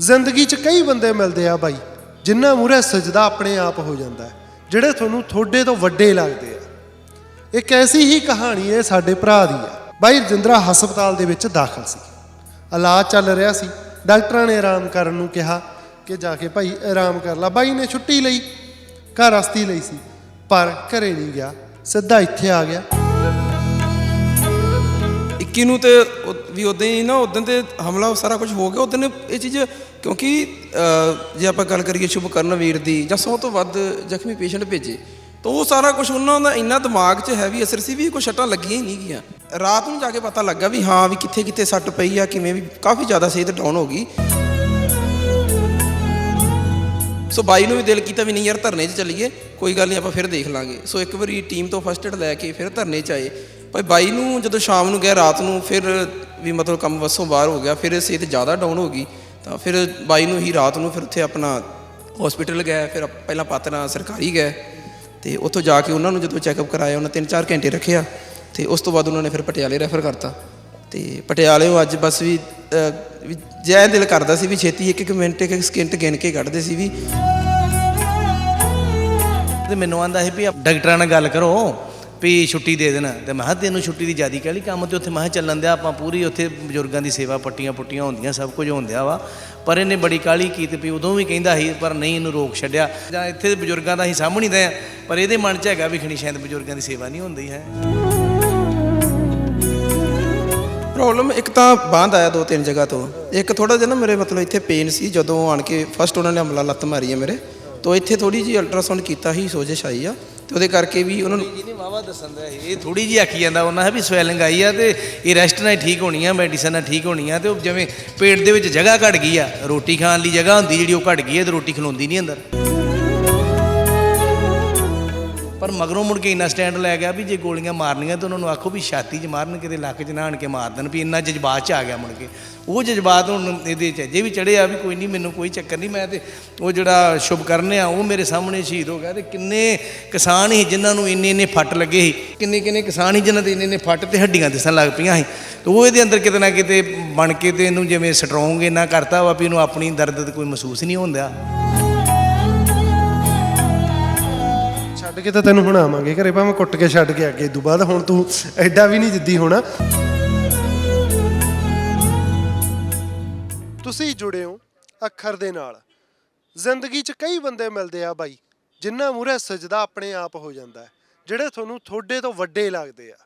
ਜ਼ਿੰਦਗੀ 'ਚ ਕਈ ਬੰਦੇ ਮਿਲਦੇ ਆ ਬਾਈ ਜਿਨ੍ਹਾਂ ਮੂਹਰੇ ਸਜਦਾ ਆਪਣੇ ਆਪ ਹੋ ਜਾਂਦਾ ਜਿਹੜੇ ਤੁਹਾਨੂੰ ਤੁਹਾਡੇ ਤੋਂ ਵੱਡੇ ਲੱਗਦੇ ਆ। ਇੱਕ ਐਸੀ ਹੀ ਕਹਾਣੀ ਹੈ ਸਾਡੇ ਭਰਾ ਦੀ ਹੈ ਬਾਈ ਰਜਿੰਦਰਾ ਹਸਪਤਾਲ ਦੇ ਵਿੱਚ ਦਾਖਲ ਸੀ। ਇਲਾਜ ਚੱਲ ਰਿਹਾ ਸੀ। ਡਾਕਟਰਾਂ ਨੇ ਆਰਾਮ ਕਰਨ ਨੂੰ ਕਿਹਾ ਕਿ ਜਾ ਕੇ ਭਾਈ ਆਰਾਮ ਕਰ ਲੈ। ਬਾਈ ਨੇ ਛੁੱਟੀ ਲਈ, ਘਰ ਰਸਤੀ ਲਈ ਸੀ, ਪਰ ਘਰੇ ਨਹੀਂ ਗਿਆ। ਸਿੱਧਾ ਇੱਥੇ ਆ ਗਿਆ। 21 ਨੂੰ ਤੇ ਵੀ ਉਦਾਂ ਹੀ ਨਾ ਉਦੋਂ ਤੇ ਹਮਲਾ ਸਾਰਾ ਕੁਝ ਹੋ ਗਿਆ। ਉਦੋਂ ਇਹ ਚੀਜ਼, ਕਿਉਂਕਿ ਜੇ ਆਪਾਂ ਗੱਲ ਕਰੀਏ ਸ਼ੁਭਕਰਨ ਵੀਰ ਦੀ ਜਾਂ 100 ਤੋਂ ਵੱਧ ਜ਼ਖਮੀ ਪੇਸ਼ੈਂਟ ਭੇਜੇ, ਤਾਂ ਉਹ ਸਾਰਾ ਕੁਝ ਉਹਨਾਂ ਦਾ ਇੰਨਾ ਦਿਮਾਗ 'ਚ ਹੈਵੀ ਅਸਰ ਸੀ ਵੀ ਕੋਈ ਸੱਟਾਂ ਲੱਗੀਆਂ ਹੀ ਨਹੀਂ ਗਈਆਂ। ਰਾਤ ਨੂੰ ਜਾ ਕੇ ਪਤਾ ਲੱਗਾ ਵੀ ਹਾਂ, ਵੀ ਕਿੱਥੇ ਕਿੱਥੇ ਸੱਟ ਪਈ ਆ, ਕਿਵੇਂ ਵੀ ਕਾਫੀ ਜ਼ਿਆਦਾ ਸਿਹਤ ਡਾਊਨ ਹੋ ਗਈ। ਸੋ ਬਾਈ ਨੂੰ ਵੀ ਦਿਲ ਕੀਤਾ ਵੀ ਨਹੀਂ ਯਾਰ ਧਰਨੇ 'ਚ ਚੱਲੀਏ, ਕੋਈ ਗੱਲ ਨਹੀਂ ਆਪਾਂ ਫਿਰ ਦੇਖ ਲਾਂਗੇ। ਸੋ ਇੱਕ ਵਾਰੀ ਟੀਮ ਤੋਂ ਫਸਟ ਏਡ ਲੈ ਕੇ ਫਿਰ ਧਰਨੇ 'ਚ ਆਏ। ਭਾਈ ਬਾਈ ਨੂੰ ਜਦੋਂ ਸ਼ਾਮ ਨੂੰ ਗਏ ਰਾਤ ਨੂੰ ਫਿਰ ਵੀ ਮਤਲਬ ਕੰਮ ਵਸੋਂ ਬਾਹਰ ਹੋ ਗਿਆ, ਫਿਰ ਸਿਹਤ ਜ਼ਿਆਦਾ ਡਾਊਨ ਹੋ ਗਈ, ਤਾਂ ਫਿਰ ਬਾਈ ਨੂੰ ਹੀ ਰਾਤ ਨੂੰ ਫਿਰ ਉੱਥੇ ਆਪਣਾ ਹਸਪੀਟਲ ਗਏ, ਫਿਰ ਪਹਿਲਾਂ ਪਾਤਨਾ ਸਰਕਾਰੀ ਗਏ, ਤੇ ਉੱਥੋਂ ਜਾ ਕੇ ਉਹਨਾਂ ਨੂੰ ਜਦੋਂ ਚੈੱਕਅਪ ਕਰਾਇਆ, ਉਹਨਾਂ 3-4 ਘੰਟੇ ਰੱਖਿਆ, ਤੇ ਉਸ ਤੋਂ ਬਾਅਦ ਉਹਨਾਂ ਨੇ ਫਿਰ ਪਟਿਆਲੇ ਰੈਫਰ ਕਰਤਾ। ਤੇ ਪਟਿਆਲੇ ਉਹ ਅੱਜ ਬਸ ਵੀ ਜੈ ਦਿਲ ਕਰਦਾ ਸੀ ਵੀ ਛੇਤੀ ਇੱਕ ਇੱਕ ਮਿੰਟ ਇੱਕ ਇੱਕ ਸਕਿੰਟ ਗਿਣ ਕੇ ਕੱਢਦੇ ਸੀ ਵੀ। ਤੇ ਮੈਨੂੰ ਆਂਦਾ ਸੀ ਵੀ ਡਾਕਟਰਾਂ ਨਾਲ ਗੱਲ ਕਰੋ। ਵੀ ਛੁੱਟੀ ਦੇ ਦੇਣ। ਤੇ ਮੈਂ ਕਿਹਾ ਤੈਨੂੰ ਛੁੱਟੀ ਦੀ ਜਿਆਦੀ ਲਈ ਕੰਮ ਤੇ ਉੱਥੇ। ਮੈਂ ਚੱਲਣ ਦਿਆ, ਆਪਾਂ ਪੂਰੀ ਉੱਥੇ ਬਜ਼ੁਰਗਾਂ ਦੀ ਸੇਵਾ ਪੱਟੀਆਂ ਪੁੱਟੀਆਂ ਹੁੰਦੀਆਂ, ਸਭ ਕੁਝ ਹੁੰਦਿਆ ਵਾ। ਪਰ ਇਹਨੇ ਬੜੀ ਕਾਹਲੀ ਕੀਤੀ ਵੀ ਉਦੋਂ ਵੀ ਕਹਿੰਦਾ ਸੀ, ਪਰ ਨਹੀਂ ਇਹਨੂੰ ਰੋਕ ਛੱਡਿਆ। ਜਾਂ ਇੱਥੇ ਦੇ ਬਜ਼ੁਰਗਾਂ ਦਾ ਹੀ ਸਾਹਮਣੇ ਦੇ ਆ ਪਰ ਇਹਦੇ ਮਨ 'ਚ ਹੈਗਾ ਵੀ ਖਣੀ ਸ਼ਾਇਦ ਬਜ਼ੁਰਗਾਂ ਦੀ ਸੇਵਾ ਨਹੀਂ ਹੁੰਦੀ ਹੈ। ਪ੍ਰੋਬਲਮ ਇੱਕ ਤਾਂ ਬਾਂਦ ਆਇਆ ਦੋ ਤਿੰਨ ਜਗ੍ਹਾ ਤੋਂ। ਇੱਕ ਥੋੜਾ ਜਿਹਾ ਨਾ ਮੇਰੇ ਮਤਲਬ ਇੱਥੇ ਪੇਨ ਸੀ, ਜਦੋਂ ਆਣ ਕੇ ਫਸਟ ਉਹਨਾਂ ਨੇ ਹਮਲਾ ਲੱਤ ਮਾਰੀ ਹੈ ਮੇਰੇ। ਤੋਂ ਇੱਥੇ ਥੋੜੀ ਜੀ ਅਲਟਰਾਸਾਊਂਡ ਕੀਤਾ ਸੀ, ਸੋਜਿਸ਼ ਆਈ ਆ। ਤੇ ਉਹਦੇ ਕਰਕੇ ਵੀ ਉਹਨਾਂ ਨੂੰ ਜਿਹਨੇ ਵਾਵਾ ਦੱਸਣ ਦਾ ਇਹ ਥੋੜੀ ਜਿਹੀ ਆਖੀ ਜਾਂਦਾ, ਉਹਨਾਂ ਹੈ ਵੀ ਸਵੈਲਿੰਗ ਆਈ ਆ ਤੇ ਇਹ ਰੈਸਟ ਨਾਲ ਹੀ ਠੀਕ ਹੋਣੀ ਆ ਮੈਡੀਸਨ ਨਾਲ ਠੀਕ ਹੋਣੀ ਆ ਤੇ ਉਹ ਜਿਵੇਂ ਪੇਟ ਦੇ ਵਿੱਚ ਜਗ੍ਹਾ ਘਟ ਗਈ ਆ, ਰੋਟੀ ਖਾਣ ਲਈ ਜਗ੍ਹਾ ਹੁੰਦੀ ਜਿਹੜੀ ਉਹ ਘਟ ਗਈ ਆ ਤੇ ਰੋਟੀ ਖਲੋਂਦੀ ਨਹੀਂ ਅੰਦਰ। ਪਰ ਮਗਰੋਂ ਮੁੜ ਕੇ ਇੰਨਾ ਸਟੈਂਡ ਲੈ ਗਿਆ ਵੀ ਜੇ ਗੋਲੀਆਂ ਮਾਰਨੀਆਂ ਤਾਂ ਉਹਨਾਂ ਨੂੰ ਆਖੋ ਵੀ ਛਾਤੀ 'ਚ ਮਾਰਨ ਕਿਤੇ ਲੱਕ 'ਚ ਨਾਣ ਕੇ ਮਾਰ ਦੇਣ ਵੀ ਇੰਨਾ ਜਜ਼ਬਾਤ 'ਚ ਆ ਗਿਆ ਮੁੜ ਕੇ। ਉਹ ਜਜ਼ਬਾਤ ਹੁਣ ਇਹਦੇ 'ਚ ਅਜੇ ਵੀ ਚੜਿਆ ਵੀ ਕੋਈ ਨਹੀਂ, ਮੈਨੂੰ ਕੋਈ ਚੱਕਰ ਨਹੀਂ, ਮੈਂ ਤੇ ਉਹ ਜਿਹੜਾ ਸ਼ੁਭ ਕਰਨੇ ਆ, ਉਹ ਮੇਰੇ ਸਾਹਮਣੇ ਸ਼ਹੀਦ ਹੋ ਗਿਆ ਤੇ ਕਿੰਨੇ ਕਿਸਾਨ ਹੀ ਜਿਨ੍ਹਾਂ ਨੂੰ ਇੰਨੇ ਇੰਨੇ ਫੱਟ ਲੱਗੇ ਸੀ, ਕਿੰਨੇ ਕਿੰਨੇ ਕਿਸਾਨ ਹੀ ਜਿਨ੍ਹਾਂ ਦੇ ਇੰਨੇ ਇੰਨੇ ਫੱਟ ਤੇ ਹੱਡੀਆਂ ਦਿਸਣ ਲੱਗ ਪਈਆਂ ਸੀ। ਤੇ ਉਹ ਇਹਦੇ ਅੰਦਰ ਕਿਤੇ ਨਾ ਕਿਤੇ ਬਣ ਕੇ ਤੇ ਇਹਨੂੰ ਜਿਵੇਂ ਸਟਰੋਂਗ ਇੰਨਾ ਕਰਤਾ ਵਾ ਵੀ ਇਹਨੂੰ ਆਪਣੀ ਦਰਦ ਕੋਈ ਮਹਿਸੂਸ ਨਹੀਂ ਹੁੰਦਾ ਛੱਡ ਕੇ ਤਾਂ ਤੈਨੂੰ ਹੁਣ ਆਵਾਂਗੇ ਘਰੇ ਭਾਵੇਂ ਕੁੱਟ ਕੇ ਛੱਡ ਕੇ ਅੱਗੇ। ਇਦੋਂ ਬਾਅਦ ਹੁਣ ਤੂੰ ਐਡਾ ਵੀ ਨਹੀਂ ਜਿੱਦੀ ਹੋਣਾ। ਤੁਸੀਂ ਜੁੜੇ ਹੋ ਅੱਖਰ ਦੇ ਨਾਲ। ਜ਼ਿੰਦਗੀ 'ਚ ਕਈ ਬੰਦੇ ਮਿਲਦੇ ਆ ਬਾਈ ਜਿਨ੍ਹਾਂ ਮੂਹਰੇ ਸਜਦਾ ਆਪਣੇ ਆਪ ਹੋ ਜਾਂਦਾ ਹੈ, ਜਿਹੜੇ ਤੁਹਾਨੂੰ ਤੁਹਾਡੇ ਤੋਂ ਵੱਡੇ ਲੱਗਦੇ ਆ।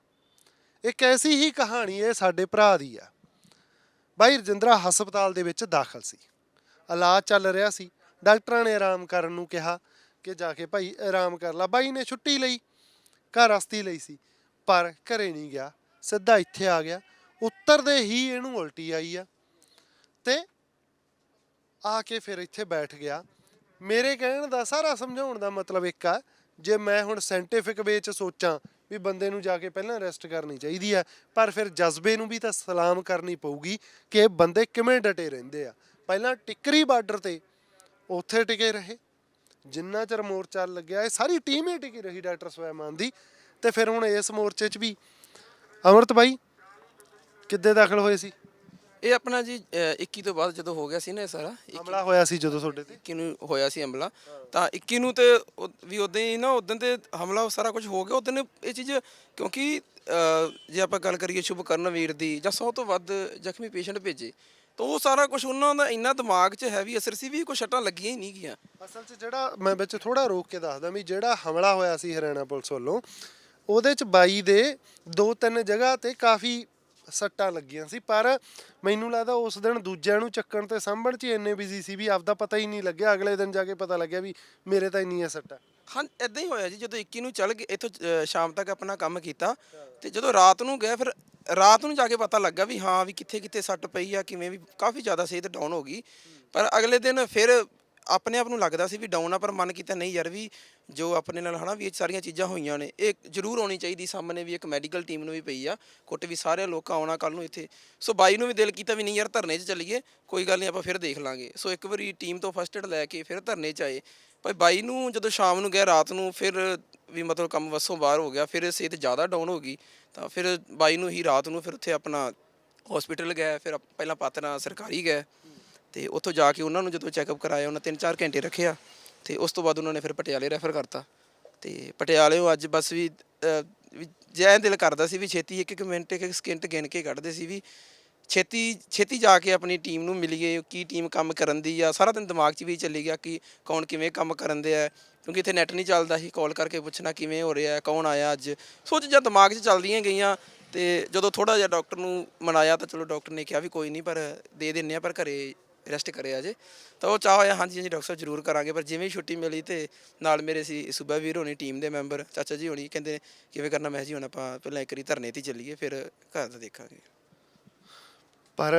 ਇੱਕ ਐਸੀ ਹੀ ਕਹਾਣੀ ਹੈ ਸਾਡੇ ਭਰਾ ਦੀ ਆ। ਬਾਈ ਰਜਿੰਦਰਾ ਹਸਪਤਾਲ ਦੇ ਵਿੱਚ ਦਾਖਲ ਸੀ। ਇਲਾਜ ਚੱਲ ਰਿਹਾ ਸੀ। ਡਾਕਟਰਾਂ ਨੇ ਆਰਾਮ ਕਰਨ ਨੂੰ ਕਿਹਾ। ਕਿ ਜਾ ਕੇ ਭਾਈ ਆਰਾਮ ਕਰ ਲਾ। ਬਾਈ ਨੇ ਛੁੱਟੀ ਲਈ, ਘਰ ਅਸਤੀ ਲਈ ਸੀ, ਪਰ ਘਰੇ ਨਹੀਂ ਗਿਆ। ਸਿੱਧਾ ਇੱਥੇ ਆ ਗਿਆ। ਉੱਤਰਦੇ ਹੀ ਇਹਨੂੰ ਉਲਟੀ ਆਈ ਆ। ਤੇ ਆ ਕੇ ਫਿਰ ਇੱਥੇ ਬੈਠ ਗਿਆ। ਮੇਰੇ ਕਹਿਣ ਦਾ ਸਾਰਾ ਸਮਝਾਉਣ ਦਾ ਮਤਲਬ ਇੱਕ ਆ, ਜੇ ਮੈਂ ਹੁਣ ਸਾਇੰਟੀਫਿਕ ਵੇ ਚ ਸੋਚਾਂ ਵੀ ਬੰਦੇ ਨੂੰ ਜਾ ਕੇ ਪਹਿਲਾਂ ਰੈਸਟ ਕਰਨੀ ਚਾਹੀਦੀ ਆ, ਪਰ ਫਿਰ ਜਜ਼ਬੇ ਨੂੰ ਵੀ ਤਾਂ ਸਲਾਮ ਕਰਨੀ ਪਊਗੀ ਕਿ ਬੰਦੇ ਕਿਵੇਂ ਡਟੇ ਰਹਿੰਦੇ ਆ। ਪਹਿਲਾਂ ਟਿਕਰੀ ਬਾਰਡਰ ਤੇ ਉੱਥੇ ਟਿਕੇ ਰਹੇ। ਜਿੰਨਾ ਚਿਰ ਮੋਰਚਾ ਲੱਗਿਆ ਇਹ ਸਾਰੀ ਟੀਮ ਹੀ ਟਿਕੀ ਰਹੀ ਡਾਕਟਰ ਸਵੈਮਾਨ ਦੀ। ਤੇ ਫਿਰ ਹੁਣ ਇਸ ਮੋਰਚੇ 'ਚ ਵੀ ਅਮਰਤ ਬਾਈ ਕਿੱਦੇ ਦਾਖਲ ਹੋਏ ਸੀ? ਇਹ ਆਪਣਾ ਜੀ ਅਹ, 21 ਤੋਂ ਬਾਅਦ ਜਦੋਂ ਹੋ ਗਿਆ ਸੀ ਨਾ ਇਹ ਸਾਰਾ ਹਮਲਾ ਹੋਇਆ ਸੀ ਜਦੋਂ ਤੁਹਾਡੇ ਤੇ? 21 ਨੂੰ ਹੋਇਆ ਸੀ ਹਮਲਾ। ਤਾਂ 21 ਨੂੰ ਤੇ ਉਹ- ਵੀ ਉਦਾਂ ਹੀ ਨਾ ਉਦੋਂ ਤੇ ਹਮਲਾ ਸਾਰਾ ਕੁਝ ਹੋ ਗਿਆ। ਉਦੋਂ ਇਹ ਚੀਜ਼ ਕਿਉਂਕਿ ਜੇ ਆਪਾਂ ਗੱਲ ਕਰੀਏ ਸ਼ੁਭਕਰਨ ਵੀਰ ਦੀ ਜਾਂ 100 ਤੋਂ ਵੱਧ ਜ਼ਖਮੀ ਪੇਸ਼ੈਂਟ ਭੇਜੇ ਤਾਂ ਉਹ ਸਾਰਾ ਕੁਝ ਉਹਨਾਂ ਦਾ ਇੰਨਾ ਦਿਮਾਗ 'ਚ ਹੈਵੀ ਅਸਰ ਸੀ ਵੀ ਕੋਈ ਸੱਟਾਂ ਲੱਗੀਆਂ ਹੀ ਨਹੀਂ ਗਈਆਂ। ਅਸਲ 'ਚ ਜਿਹੜਾ ਮੈਂ ਵਿੱਚ ਥੋੜਾ ਰੋਕ ਕੇ ਦੱਸਦਾ ਵੀ ਜਿਹੜਾ ਹਮਲਾ ਹੋਇਆ ਸੀ ਹਰਿਆਣਾ ਪੁਲਿਸ ਵੱਲੋਂ ਉਹਦੇ 'ਚ ਬਾਈ ਦੇ ਦੋ ਤਿੰਨ ਜਗ੍ਹਾ ਤੇ ਕਾਫੀ ਸੱਟਾਂ ਲੱਗੀਆਂ ਸੀ ਪਰ ਮੈਨੂੰ ਲੱਗਦਾ ਉਸ ਦਿਨ ਦੂਜਿਆਂ ਨੂੰ ਚੱਕਣ ਤੇ ਸਾਂਭਣ 'ਚ ਹੀ ਇੰਨੇ ਬਿਜ਼ੀ ਸੀ ਵੀ ਆਪਦਾ ਪਤਾ ਹੀ ਨਹੀਂ ਲੱਗਿਆ ਅਗਲੇ ਦਿਨ ਜਾ ਕੇ ਪਤਾ ਲੱਗਿਆ ਵੀ ਮੇਰੇ ਤਾਂ ਇੰਨੀਆਂ ਸੱਟਾਂ। ਹਾਂ ਇਦਾਂ ਹੀ ਹੋਇਆ ਜੀ ਜਦੋਂ 21 ਨੂੰ ਚੱਲ ਗਏ ਇੱਥੋਂ ਸ਼ਾਮ ਤੱਕ ਆਪਣਾ ਕੰਮ ਕੀਤਾ ਤੇ ਜਦੋਂ ਰਾਤ ਨੂੰ ਗਏ ਫਿਰ ਰਾਤ ਨੂੰ ਜਾ ਕੇ ਪਤਾ ਲੱਗਾ ਵੀ ਹਾਂ ਵੀ ਕਿੱਥੇ ਕਿੱਥੇ ਸੱਟ ਪਈ ਆ, ਕਿਵੇਂ ਵੀ ਕਾਫੀ ਜ਼ਿਆਦਾ ਸਿਹਤ ਡਾਊਨ ਹੋ ਗਈ। ਪਰ ਅਗਲੇ ਦਿਨ ਫਿਰ ਆਪਣੇ ਆਪ ਨੂੰ ਲੱਗਦਾ ਸੀ ਵੀ ਡਾਊਨ ਆ, ਪਰ ਮਨ ਕੀਤਾ ਨਹੀਂ ਯਾਰ ਵੀ ਜੋ ਆਪਣੇ ਨਾਲ ਹਨਾ ਵੀ ਇਹ ਸਾਰੀਆਂ ਚੀਜ਼ਾਂ ਹੋਈਆਂ ਨੇ, ਇਹ ਜ਼ਰੂਰ ਆਉਣੀ ਚਾਹੀਦੀ। ਸਾਹਮਣੇ ਵੀ ਇੱਕ ਮੈਡੀਕਲ ਟੀਮ ਨੂੰ ਵੀ ਪਈ ਆ, ਕੁੱਟ ਵੀ ਸਾਰੇ ਲੋਕਾਂ ਆਉਣਾ ਕੱਲ ਨੂੰ ਇੱਥੇ। ਸੋ ਬਾਈ ਨੂੰ ਵੀ ਦਿਲ ਕੀਤਾ ਵੀ ਨਹੀਂ ਯਾਰ ਧਰਨੇ 'ਚ ਚੱਲੀਏ, ਕੋਈ ਗੱਲ ਨਹੀਂ ਆਪਾਂ ਫਿਰ ਦੇਖ ਲਾਂਗੇ। ਸੋ ਇੱਕ ਵਾਰੀ ਟੀਮ ਤੋਂ ਫਸਟ ਏਡ ਲੈ ਕੇ ਫਿਰ ਧਰਨੇ 'ਚ ਆਏ। ਭਾਈ ਬਾਈ ਨੂੰ ਜਦੋਂ ਸ਼ਾਮ ਨੂੰ ਗਏ ਰਾਤ ਨੂੰ ਫਿਰ ਵੀ ਮਤਲਬ ਕੰਮ ਵੱਸੋਂ ਬਾਹਰ ਹੋ ਗਿਆ ਫਿਰ ਸਿਹਤ ਜ਼ਿਆਦਾ ਡਾਊਨ ਹੋ ਗਈ ਤਾਂ ਫਿਰ ਬਾਈ ਨੂੰ ਹੀ ਰਾਤ ਨੂੰ ਫਿਰ ਉੱਥੇ ਆਪਣਾ ਹਸਪੀਟਲ ਗਏ ਫਿਰ ਪਹਿਲਾਂ ਪਾਤਨਾ ਸਰਕਾਰੀ ਗਏ ਤੇ ਉੱਥੋਂ ਜਾ ਕੇ ਉਹਨਾਂ ਨੂੰ ਜਦੋਂ ਚੈੱਕਅਪ ਕਰਾਇਆ ਉਹਨਾਂ 3-4 ਘੰਟੇ ਰੱਖਿਆ ਤੇ ਉਸ ਤੋਂ ਬਾਅਦ ਉਹਨਾਂ ਨੇ ਫਿਰ ਪਟਿਆਲੇ ਰੈਫਰ ਕਰਤਾ ਤੇ ਪਟਿਆਲੇੋਂ ਅੱਜ ਬਸ ਵੀ ਅਹ, ਵੀ ਜੈ ਦਿਲ ਕਰਦਾ ਸੀ ਵੀ ਛੇਤੀ ਇੱਕ ਇੱਕ ਮਿੰਟ ਇੱਕ ਇੱਕ ਸਕਿੰਟ ਗਿਣ ਕੇ ਕੱਢਦੇ ਸੀ ਵੀ ਛੇਤੀ ਛੇਤੀ ਜਾ ਕੇ ਆਪਣੀ ਟੀਮ ਨੂੰ ਮਿਲੀਏ, ਕੀ ਟੀਮ ਕੰਮ ਕਰਨ ਦੀ ਆ, ਸਾਰਾ ਦਿਨ ਦਿਮਾਗ 'ਚ ਵੀ ਚੱਲੀ ਗਿਆ ਕਿ ਕੌਣ ਕਿਵੇਂ ਕੰਮ ਕਰਨ ਦੇ ਆ ਕਿਉਂਕਿ ਇੱਥੇ ਨੈਟ ਨਹੀਂ ਚੱਲਦਾ ਸੀ ਕਾਲ ਕਰਕੇ ਪੁੱਛਣਾ ਕਿਵੇਂ ਹੋ ਰਿਹਾ ਕੌਣ ਆਇਆ ਅੱਜ। ਸੋ ਚੀਜ਼ਾਂ ਦਿਮਾਗ 'ਚ ਚੱਲਦੀਆਂ ਗਈਆਂ ਤੇ ਜਦੋਂ ਥੋੜਾ ਜਿਹਾ ਡਾਕਟਰ ਨੂੰ ਮਨਾਇਆ ਤਾਂ ਚਲੋ ਡਾਕਟਰ ਨੇ ਕਿਹਾ ਵੀ ਕੋਈ ਨਹੀਂ, ਪਰ ਦੇ ਦਿੰਨੇ ਆ ਪਰ ਘਰੇ ਰੈਸਟ ਕਰਿਆ ਜੇ। ਤਾਂ ਉਹ ਚਾਹ ਹੋਇਆ, ਹਾਂਜੀ ਹਾਂਜੀ ਡਾਕਟਰ ਸਾਹਿਬ ਜ਼ਰੂਰ ਕਰਾਂਗੇ, ਪਰ ਜਿਵੇਂ ਹੀ ਛੁੱਟੀ ਮਿਲੀ ਤੇ ਨਾਲ ਮੇਰੇ ਸੀ ਸੂਬਾ ਵੀਰ ਹੋਣੀ ਟੀਮ ਦੇ ਮੈਂਬਰ ਚਾਚਾ ਜੀ ਹੋਣੀ, ਕਹਿੰਦੇ ਕਿਵੇਂ ਕਰਨਾ, ਮੈਂ ਜੀ ਹੁਣ ਆਪਾਂ ਪਹਿਲਾਂ ਇੱਕ ਵਾਰੀ ਧਰਨੇ ਤੇ ਹੀ ਚੱਲੀਏ, ਫਿਰ ਘਰ ਦਾ ਦੇਖਾਂਗੇ। ਪਰ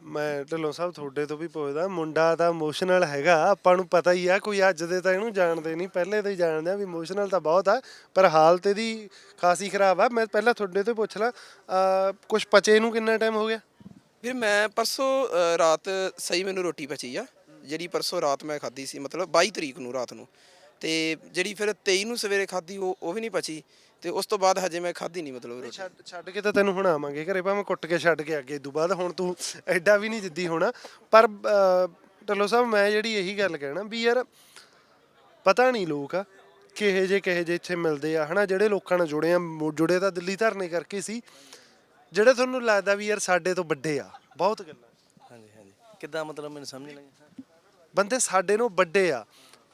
ਮੈਂ ਢਿੱਲੋਂ ਸਾਹਿਬ ਤੁਹਾਡੇ ਤੋਂ ਵੀ ਪੁੱਛਦਾ, ਮੁੰਡਾ ਤਾਂ ਇਮੋਸ਼ਨਲ ਹੈਗਾ, ਆਪਾਂ ਨੂੰ ਪਤਾ ਹੀ ਆ, ਕੋਈ ਅੱਜ ਦੇ ਤਾਂ ਇਹਨੂੰ ਜਾਣਦੇ ਨਹੀਂ, ਪਹਿਲੇ ਤੋਂ ਹੀ ਜਾਣਦੇ ਆ ਵੀ ਇਮੋਸ਼ਨਲ ਤਾਂ ਬਹੁਤ ਆ, ਪਰ ਹਾਲਤ ਇਹਦੀ ਖਾਸੀ ਖਰਾਬ ਆ। ਮੈਂ ਪਹਿਲਾਂ ਤੁਹਾਡੇ ਤੋਂ ਹੀ ਪੁੱਛ ਲਾਂ ਕੁਝ ਪਚੇ ਨੂੰ ਕਿੰਨਾ ਟਾਈਮ ਹੋ ਗਿਆ? ਫਿਰ ਮੈਂ ਪਰਸੋਂ ਰਾਤ ਸਹੀ ਮੈਨੂੰ ਰੋਟੀ ਪਚੀ ਆ, ਜਿਹੜੀ ਪਰਸੋਂ ਰਾਤ ਮੈਂ ਖਾਧੀ ਸੀ, ਮਤਲਬ 22 ਤਰੀਕ ਨੂੰ ਰਾਤ ਨੂੰ। ਤੇ ਜਿਹੜੀ ਫਿਰ 23 ਨੂੰ ਸਵੇਰੇ ਖਾਧੀ ਉਹ ਉਹ ਵੀ ਨਹੀਂ ਪਚੀ ਤੇ ਉਸ ਤੋਂ ਬਾਅਦ ਹਜੇ ਮੈਂ ਖਾਧੀ ਨਹੀਂ ਮਤਲਬ ਰੋਟੀ। ਛੱਡ ਛੱਡ ਕੇ ਤਾਂ ਤੈਨੂੰ ਹੁਣ ਆਵਾਂਗੇ ਘਰੇ ਭਾਵੇਂ ਕੁੱਟ ਕੇ ਛੱਡ ਕੇ ਅੱਗੇ ਤੋਂ ਬਾਅਦ ਹੁਣ ਤੂੰ ਐਡਾ ਵੀ ਨਹੀਂ ਜਿੱਦੀ ਹੋਣਾ। ਪਰ ਢਿੱਲੋਂ ਸਾਹਿਬ ਮੈਂ ਜਿਹੜੀ ਇਹੀ ਗੱਲ ਕਹਿਣਾ ਵੀ ਯਾਰ ਪਤਾ ਨਹੀਂ ਲੋਕ ਕਿਹੇ ਜੇ ਕਿਹੇ ਜੇ ਇੱਥੇ ਮਿਲਦੇ ਆ ਹਨਾ ਜਿਹੜੇ ਲੋਕਾਂ ਨਾਲ ਜੁੜੇ ਆ ਜੁੜੇ ਤਾਂ ਦਿੱਲੀ ਧਰਨੇ ਕਰਕੇ ਸੀ ਜਿਹੜੇ ਤੁਹਾਨੂੰ ਲੱਗਦਾ ਵੀ ਯਾਰ ਸਾਡੇ ਤੋਂ ਵੱਡੇ ਆ ਬਹੁਤ ਗੱਲਾਂ। ਹਾਂਜੀ ਹਾਂਜੀ। ਕਿੱਦਾਂ ਮਤਲਬ ਮੈਨੂੰ ਸਮਝ ਨਹੀਂ ਲੱਗੀ ਬੰਦੇ ਸਾਡੇ ਨੂੰ ਵੱਡੇ ਆ।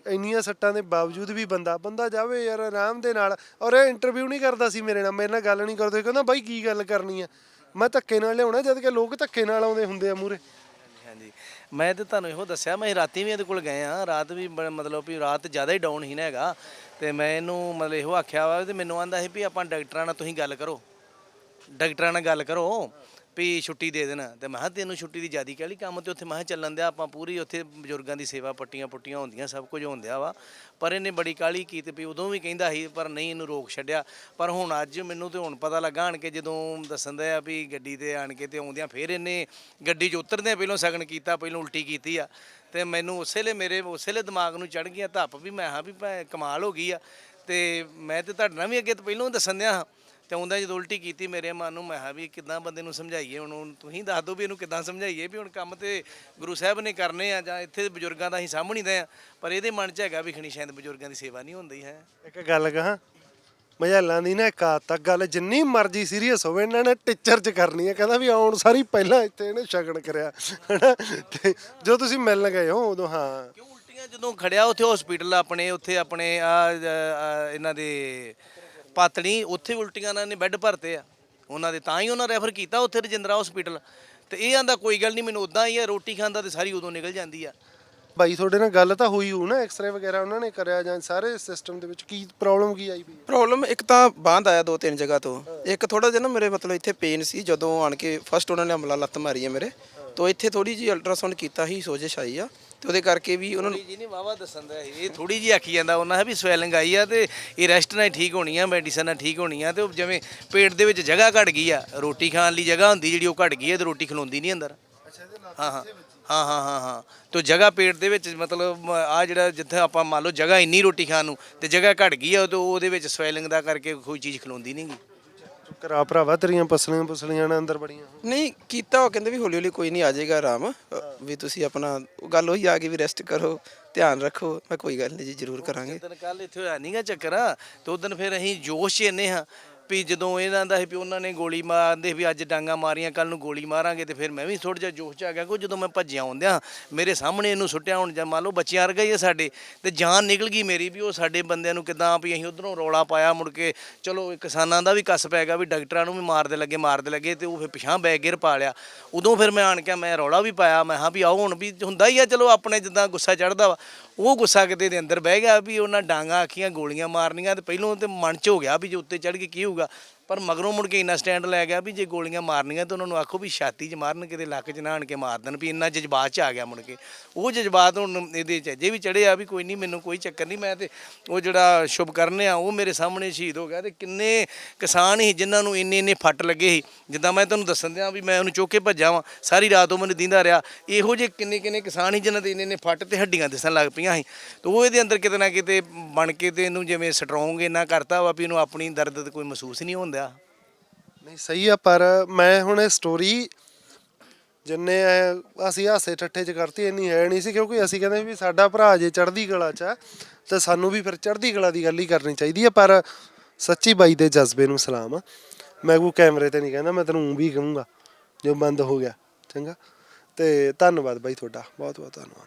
ਇੰਨੀਆਂ ਸੱਟਾਂ ਦੇ ਬਾਵਜੂਦ ਵੀ ਬੰਦਾ ਬੰਦਾ ਜਾਵੇ ਯਾਰ ਆਰਾਮ ਦੇ ਨਾਲ ਔਰ ਇਹ ਇੰਟਰਵਿਊ ਨਹੀਂ ਕਰਦਾ ਸੀ ਮੇਰੇ ਨਾਲ ਮੇਰੇ ਨਾਲ ਗੱਲ ਨਹੀਂ ਕਰਦੇ ਕਹਿੰਦਾ ਬਾਈ ਕੀ ਗੱਲ ਕਰਨੀ ਆ? ਮੈਂ ਧੱਕੇ ਨਾਲ ਲਿਆਉਣਾ, ਜਦ ਕਿ ਲੋਕ ਧੱਕੇ ਨਾਲ ਆਉਂਦੇ ਹੁੰਦੇ ਆ ਮੂਰੇ ਹਾਂਜੀ ਹਾਂਜੀ ਮੈਂ ਤੇ ਤੁਹਾਨੂੰ ਇਹੋ ਦੱਸਿਆ, ਮੈਂ ਰਾਤੀ ਵੀ ਇਹਦੇ ਕੋਲ ਗਏ ਆ, ਰਾਤ ਵੀ ਬ- ਮਤਲਬ ਵੀ ਰਾਤ ਜ਼ਿਆਦਾ ਹੀ ਡਾਊਨ ਹੀ ਨਾ ਹੈਗਾ, ਤੇ ਮੈਂ ਇਹਨੂੰ ਮਤਲਬ ਇਹੋ ਆਖਿਆ ਵਾ ਤੇ ਮੈਨੂੰ ਆਂਦਾ ਸੀ ਵੀ ਆਪਾਂ ਡਾਕਟਰਾਂ ਨਾਲ ਤੁਸੀਂ ਗੱਲ ਕਰੋ। ਡਾਕਟਰਾਂ ਨਾਲ ਗੱਲ ਕਰੋ। ਵੀ ਛੁੱਟੀ ਦੇ ਦੇਣਾ। ਤੇ ਮੈਂ ਕਿਹਾ ਤੈਨੂੰ ਛੁੱਟੀ ਦੀ ਜਿਆਦੀ ਕਾਹਲੀ ਕੰਮ ਤੇ ਉੱਥੇ ਮੈਂ ਕਿਹਾ ਚੱਲਣ ਦਿਆ ਆਪਾਂ ਪੂਰੀ ਉੱਥੇ ਬਜ਼ੁਰਗਾਂ ਦੀ ਸੇਵਾ ਪੱਟੀਆਂ ਪੁੱਟੀਆਂ ਹੁੰਦੀਆਂ, ਸਭ ਕੁਝ ਹੁੰਦਿਆ ਵਾ। ਪਰ ਇਹਨੇ ਬੜੀ ਕਾਹਲੀ ਕੀਤੀ ਵੀ ਉਦੋਂ ਵੀ ਕਹਿੰਦਾ ਸੀ, ਪਰ ਨਹੀਂ ਇਹਨੂੰ ਰੋਕ ਛੱਡਿਆ। ਪਰ ਹੁਣ ਅੱਜ ਮੈਨੂੰ ਤੇ ਹੁਣ ਪਤਾ ਲੱਗਾ, ਆਣ ਕੇ ਜਦੋਂ ਦੱਸਣ ਦਾ ਆ ਵੀ ਗੱਡੀ ਤੇ ਆਣ ਕੇ ਤੇ ਆਉਂਦਿਆਂ ਫਿਰ ਇਹਨੇ ਗੱਡੀ 'ਚ ਉਤਰਦਿਆਂ ਪਹਿਲਾਂ ਸਗਨ ਕੀਤਾ, ਪਹਿਲਾਂ ਉਲਟੀ ਕੀਤੀ ਆ। ਤੇ ਮੈਨੂੰ ਉਸੇ ਵੇਲੇ ਮੇਰੇ, ਉਸੇ ਵੇਲੇ ਦਿਮਾਗ ਨੂੰ ਚੜ ਗਿਆ ਧੱਪ ਵੀ, ਮੈਂ ਹਾਂ ਵੀ ਕਮਾਲ ਹੋ ਗਈ ਆ। ਤੇ ਮੈਂ ਤੇ ਤੁਹਾਡੇ ਨਾਲ ਵੀ ਅੱਗੇ ਤੋਂ ਪਹਿਲਾਂ ਦੱਸਣ ਦਿਆ ਹਾਂ। ਤੇ ਆਉਂਦਾ ਜਦੋਂ ਉਲਟੀ ਕੀਤੀ ਮੇਰੇ ਮਨ ਨੂੰ ਮੈਂ ਕਿਹਾ ਵੀ ਕਿਦਾਂ ਬੰਦੇ ਨੂੰ ਸਮਝਾਈਏ? ਹੁਣ ਹੁਣ ਤੁਸੀਂ ਦੱਸ ਦਿਓ ਵੀ ਇਹਨੂੰ ਕਿਦਾਂ ਸਮਝਾਈਏ ਵੀ ਹੁਣ ਕੰਮ ਤੇ ਗੁਰੂ ਸਾਹਿਬ ਨੇ ਕਰਨੇ ਆ ਜਾਂ ਇੱਥੇ ਬਜ਼ੁਰਗਾਂ ਦਾ ਅਸੀਂ ਸਾਹਮਣੇ ਆ। ਪਰ ਇਹਦੇ ਮਨ 'ਚ ਹੈਗਾ ਵੀ ਖਣੀ ਸ਼ਾਇਦ ਬਜ਼ੁਰਗਾਂ ਦੀ ਸੇਵਾ ਨਹੀਂ ਹੁੰਦੀ ਹੈ। ਇੱਕ ਗੱਲ ਕਹਾਂ ਮਜਾਲਾਂ ਦੀ ਨਾ ਇੱਕ ਆ ਗੱਲ ਜਿੰਨੀ ਮਰਜ਼ੀ ਸੀਰੀਅਸ ਹੋਵੇ ਇਹਨਾਂ ਨੇ ਟੀਚਰ ਚ ਕਰਨੀ ਹੈ ਕਹਿੰਦਾ ਵੀ ਆਉਣ ਸਾਰੀ ਪਹਿਲਾਂ ਇੱਥੇ ਇਹਨੇ ਸ਼ਗਨ ਕਰਿਆ ਹਨਾ? ਤੇ ਜੋ ਤੁਸੀਂ ਮਿਲਣ ਗਏ ਹੋ ਉਦੋਂ ਹਾਂ। ਕਿਉਂ ਉਲਟੀਆਂ? ਜਦੋਂ ਖੜਿਆ ਉੱਥੇ ਹਸਪੀਟਲ ਆਪਣੇ ਉੱਥੇ ਆਪਣੇ ਆ ਇਹਨਾਂ ਦੇ ਪਾਤੜੀ ਉੱਥੇ ਉਲਟੀਆਂ ਨਾਲ ਨੇ ਬੈੱਡ ਭਰਤੇ ਆ। ਉਹਨਾਂ ਦੇ ਤਾਂ ਹੀ ਉਹਨਾਂ ਰੈਫਰ ਕੀਤਾ ਉੱਥੇ ਰਜਿੰਦਰਾ ਹਸਪੀਟਲ ਤੇ ਇਹ ਆਂਦਾ ਕੋਈ ਗੱਲ ਨਹੀਂ ਮੈਨੂੰ ਉਦਾਂ ਹੀ ਆ ਰੋਟੀ ਖਾਂਦਾ ਤੇ ਸਾਰੀ ਉਦੋਂ ਨਿਕਲ ਜਾਂਦੀ ਆ। ਬਾਈ ਤੁਹਾਡੇ ਨਾਲ ਗੱਲ ਤਾਂ ਹੋਈ ਹੋਊ ਨਾ ਐਕਸ-ਰੇ ਵਗੈਰਾ ਉਹਨਾਂ ਨੇ ਕਰਿਆ ਜਾਂ ਸਾਰੇ ਸਿਸਟਮ ਦੇ ਵਿੱਚ ਕੀ ਪ੍ਰੋਬਲਮ ਕੀ ਆਈ ਵੀ ਪ੍ਰੋਬਲਮ ਇੱਕ ਤਾਂ ਬਾਂਧ ਆਇਆ ਦੋ ਤਿੰਨ ਜਗ੍ਹਾ ਤੋਂ। ਇੱਕ ਥੋੜਾ ਜਿਹਾ ਨਾ ਮੇਰੇ ਮਤਲਬ ਇੱਥੇ ਪੇਨ ਸੀ ਜਦੋਂ ਆਣ ਕੇ ਫਸਟ ਉਹਨਾਂ ਨੇ ਹਮਲਾ ਲੱਤ ਮਾਰੀ ਹੈ ਮੇਰੇ। ਤੋਂ ਇੱਥੇ ਥੋੜੀ ਜੀ ਅਲਟਰਾਸਾਊਂਡ ਕੀਤਾ ਹੀ ਸੋਜਿਸ਼ ਆਈ ਆ। ਤੇ ਉਹਦੇ ਕਰਕੇ ਵੀ ਉਹਨਾਂ ਨੂੰ ਜੀ ਨਹੀਂ ਵਾਵਾ ਦੱਸਣ ਦਾ ਇਹ ਥੋੜੀ ਜੀ ਆਖੀ ਜਾਂਦਾ ਉਹਨਾਂ ਹੈ ਵੀ ਸਵੈਲਿੰਗ ਆਈ ਆ ਤੇ ਇਹ ਰੈਸਟ ਨਾਲ ਠੀਕ ਹੋਣੀ ਆ ਮੈਡੀਸਨ ਨਾਲ ਠੀਕ ਹੋਣੀ ਆ ਤੇ ਉਹ ਜਿਵੇਂ ਪੇਟ ਦੇ ਵਿੱਚ ਜਗ੍ਹਾ ਘਟ ਗਈ ਆ ਰੋਟੀ ਖਾਣ ਲਈ ਜਗ੍ਹਾ ਹੁੰਦੀ ਜਿਹੜੀ ਉਹ ਘਟ ਗਈ ਆ ਤੇ ਰੋਟੀ ਖਲੋਂਦੀ ਨਹੀਂ ਅੰਦਰ। ਹਾਂ ਹਾਂ। ਹਾਂ? ਹਾਂ ਹਾਂ ਹਾਂ ਤੇ ਜਗ੍ਹਾ ਪੇਟ ਦੇ ਵਿੱਚ ਮਤਲਬ ਆ ਜਿਹੜਾ ਜਿੱਥੇ ਆਪਾਂ ਮੰਨ ਲਓ ਜਗ੍ਹਾ ਇੰਨੀ ਰੋਟੀ ਖਾਣ ਨੂੰ ਤੇ ਜਗ੍ਹਾ ਘਟ ਗਈ ਆ ਤੇ ਉਹਦੇ ਵਿੱਚ ਸਵੈਲਿੰਗ ਦਾ ਕਰਕੇ ਕੋਈ ਚੀਜ਼ ਖਲੋਂਦੀ ਨਹੀਂ ਕਰਾ ਭਰਾਵਾ ਤੇਰੀਆਂ ਪਸਲੀਆਂ ਪਸਲੀਆਂ ਨੇ ਅੰਦਰ ਬੜੀਆਂ। ਨਹੀਂ ਕੀਤਾ ਉਹ ਕਹਿੰਦੇ ਵੀ ਹੌਲੀ ਹੌਲੀ ਕੋਈ ਨਹੀਂ ਆ ਜਾਏਗਾ ਆਰਾਮ। ਅ, ਵੀ ਤੁਸੀਂ ਆਪਣਾ ਉਹ ਗੱਲ ਉਹੀ ਆ ਗਈ ਵੀ ਰੈਸਟ ਕਰੋ ਧਿਆਨ ਰੱਖੋ ਮੈਂ ਕੋਈ ਗੱਲ ਨਹੀਂ ਜੀ ਜ਼ਰੂਰ ਕਰਾਂਗੇ। ਉਦੋਂ ਕੱਲ ਇੱਥੇ ਹੋਇਆ ਨਹੀਂਗਾ ਚੱਕਰ ਆ ਤੇ ਉਦੋਂ ਫਿਰ ਅਸੀਂ ਜੋਸ਼ 'ਚ ਇੰਨੇ ਹਾਂ। ਵੀ ਜਦੋਂ ਇਹਨਾਂ ਦਾ ਸੀ ਵੀ ਉਹਨਾਂ ਨੇ ਗੋਲੀ ਮਾਰਦੇ ਵੀ ਅੱਜ ਡਾਂਗਾ ਮਾਰੀਆਂ ਕੱਲ ਨੂੰ ਗੋਲੀ ਮਾਰਾਂਗੇ ਤੇ ਫਿਰ ਮੈਂ ਵੀ ਥੋੜਾ ਜਿਹਾ ਜੋਸ਼ 'ਚ ਆ ਗਿਆ ਕੋ ਜਦੋਂ ਮੈਂ ਭੱਜਿਆ ਆਉਂਦਿਆਂ, ਮੇਰੇ ਸਾਹਮਣੇ ਇਹਨੂੰ ਸੁੱਟਿਆ ਹੁਣ ਜਾਂ ਮੰਨ ਲਓ ਬੱਚਿਆਂ ਵਰਗਾ ਹੀ ਆ ਸਾਡੇ, ਤੇ ਜਾਨ ਨਿਕਲ ਗਈ ਮੇਰੀ ਵੀ ਉਹ ਸਾਡੇ ਬੰਦਿਆਂ ਨੂੰ ਕਿਦਾਂ ਵੀ ਅਸੀਂ ਉਧਰੋਂ ਰੌਲਾ ਪਾਇਆ ਮੁੜ ਕੇ, ਚਲੋ ਕਿਸਾਨਾਂ ਦਾ ਵੀ ਕੱਸ ਪੈ ਗਿਆ ਵੀ ਡਾਕਟਰਾਂ ਨੂੰ ਵੀ ਮਾਰਦੇ ਲੱਗੇ ਮਾਰਦੇ ਲੱਗੇ ਤੇ ਉਹ ਫਿਰ ਪਿਛਾਂ ਬੈ ਗਿਰ ਪਾ ਲਿਆ। ਉਦੋਂ ਫਿਰ ਮੈਂ ਆਣ ਕੇ ਮੈਂ ਰੌਲਾ ਵੀ ਪਾਇਆ, ਮੈਂ ਹਾਂ ਵੀ ਆਓ ਹੁਣ ਵੀ ਹੁੰਦਾ ਹੀ ਆ, ਚਲੋ ਆਪਣੇ ਜਿੱਦਾਂ ਗੁੱਸਾ ਚੜਦਾ ਵਾ। ਉਹ ਗੁੱਸਾ ਕਿਤੇ ਦੇ ਅੰਦਰ ਬਹਿ ਗਿਆ ਵੀ ਉਹਨਾਂ ਡਾਂਗਾ ਆਖੀਆਂ ਗੋਲੀਆਂ ਮਾਰਨੀਆਂ ਤੇ ਪਹਿਲੋਂ ਤੇ ਮਨ 'ਚ ਹੋ ਗਿਆ ਵੀ ਜੇ ਉੱਤੇ ਚੜ ਕੇ ਕੀ ਹੋਊਗਾ। ਪਰ ਮਗਰੋਂ ਮੁੜ ਕੇ ਇੰਨਾ ਸਟੈਂਡ ਲੈ ਗਿਆ ਵੀ ਜੇ ਗੋਲੀਆਂ ਮਾਰਨੀਆਂ ਤਾਂ ਉਹਨਾਂ ਨੂੰ ਆਖੋ ਵੀ ਛਾਤੀ 'ਚ ਮਾਰਨ ਕਿਤੇ ਲੱਕ 'ਚ ਨਾਣ ਕੇ ਮਾਰ ਦੇਣ ਵੀ ਇੰਨਾ ਜਜ਼ਬਾਤ 'ਚ ਆ ਗਿਆ ਮੁੜ ਕੇ। ਉਹ ਜਜ਼ਬਾਤ ਹੁਣ ਇਹਦੇ 'ਚ ਅਜੇ ਵੀ ਚੜੇ ਵੀ ਕੋਈ ਨਹੀਂ, ਮੈਨੂੰ ਕੋਈ ਚੱਕਰ ਨਹੀਂ, ਮੈਂ ਤੇ ਉਹ ਜਿਹੜਾ ਸ਼ੁਭ ਕਰਨੇ ਆ, ਉਹ ਮੇਰੇ ਸਾਹਮਣੇ ਸ਼ਹੀਦ ਹੋ ਗਿਆ ਤੇ ਕਿੰਨੇ ਕਿਸਾਨ ਹੀ ਜਿਨ੍ਹਾਂ ਨੂੰ ਇੰਨੇ ਇੰਨੇ ਫੱਟ ਲੱਗੇ ਸੀ। ਜਿੱਦਾਂ ਮੈਂ ਤੁਹਾਨੂੰ ਦੱਸਣ ਦਿਆਂ ਵੀ ਮੈਂ ਉਹਨੂੰ ਚੁੱਕ ਕੇ ਭੱਜਾ ਵਾਂ, ਸਾਰੀ ਰਾਤ ਉਹ ਮੈਨੂੰ ਦਿੰਦਾ ਰਿਹਾ। ਇਹੋ ਜਿਹੇ ਕਿੰਨੇ ਕਿੰਨੇ ਕਿਸਾਨ ਸੀ ਜਿਨ੍ਹਾਂ ਦੇ ਇੰਨੇ ਇੰਨੇ ਫੱਟ ਤੇ ਹੱਡੀਆਂ ਦਿਸਣ ਲੱਗ ਪਈਆਂ ਸੀ। ਤੇ ਉਹ ਇਹਦੇ ਅੰਦਰ ਕਿਤੇ ਨਾ ਕਿਤੇ ਬਣ ਕੇ ਤੇ ਇਹਨੂੰ ਜਿਵੇਂ ਸਟਰੋਂਗ ਇੰਨਾ ਕਰਤਾ ਵਾ ਵੀ ਇਹਨੂੰ ਆਪਣੀ ਦਰਦ ਕੋਈ ਮਹਿਸੂਸ ਨਹੀਂ ਹੁੰਦਾ ਨਹੀਂ, ਸਹੀ ਆ, ਪਰ ਮੈਂ ਹੁਣ ਇਹ ਸਟੋਰੀ ਜਿੰਨੇ ਐ- ਅਸੀਂ ਹਾਸੇ ਠੱਠੇ ਚ ਕਰਤੀ, ਇੰਨੀ ਹੈ ਨਹੀਂ ਸੀ, ਕਿਉਂਕਿ ਅਸੀਂ ਕਹਿੰਦੇ ਵੀ ਸਾਡਾ ਭਰਾ ਜੇ ਚੜ੍ਹਦੀ ਕਲਾ ਚ ਆ, ਤੇ ਸਾਨੂੰ ਵੀ ਫਿਰ ਚੜ੍ਹਦੀ ਕਲਾ ਦੀ ਗੱਲ ਹੀ ਕਰਨੀ ਚਾਹੀਦੀ ਹੈ ਪਰ ਸੱਚੀ ਬਾਈ ਦੇ ਜਜ਼ਬੇ ਨੂੰ ਸਲਾਮ ਆ। ਮੈਂ ਕੋਈ ਕੈਮਰੇ ਤੇ ਨਹੀਂ ਕਹਿੰਦਾ, ਮੈਂ ਤੈਨੂੰ ਊਂ ਵੀ ਕਹੂੰਗਾ, ਜੋ ਬੰਦ ਹੋ ਗਿਆ, ਚੰਗਾ। ਤੇ ਧੰਨਵਾਦ ਬਾਈ ਤੁਹਾਡਾ ਬਹੁਤ ਬਹੁਤ ਧੰਨਵਾਦ।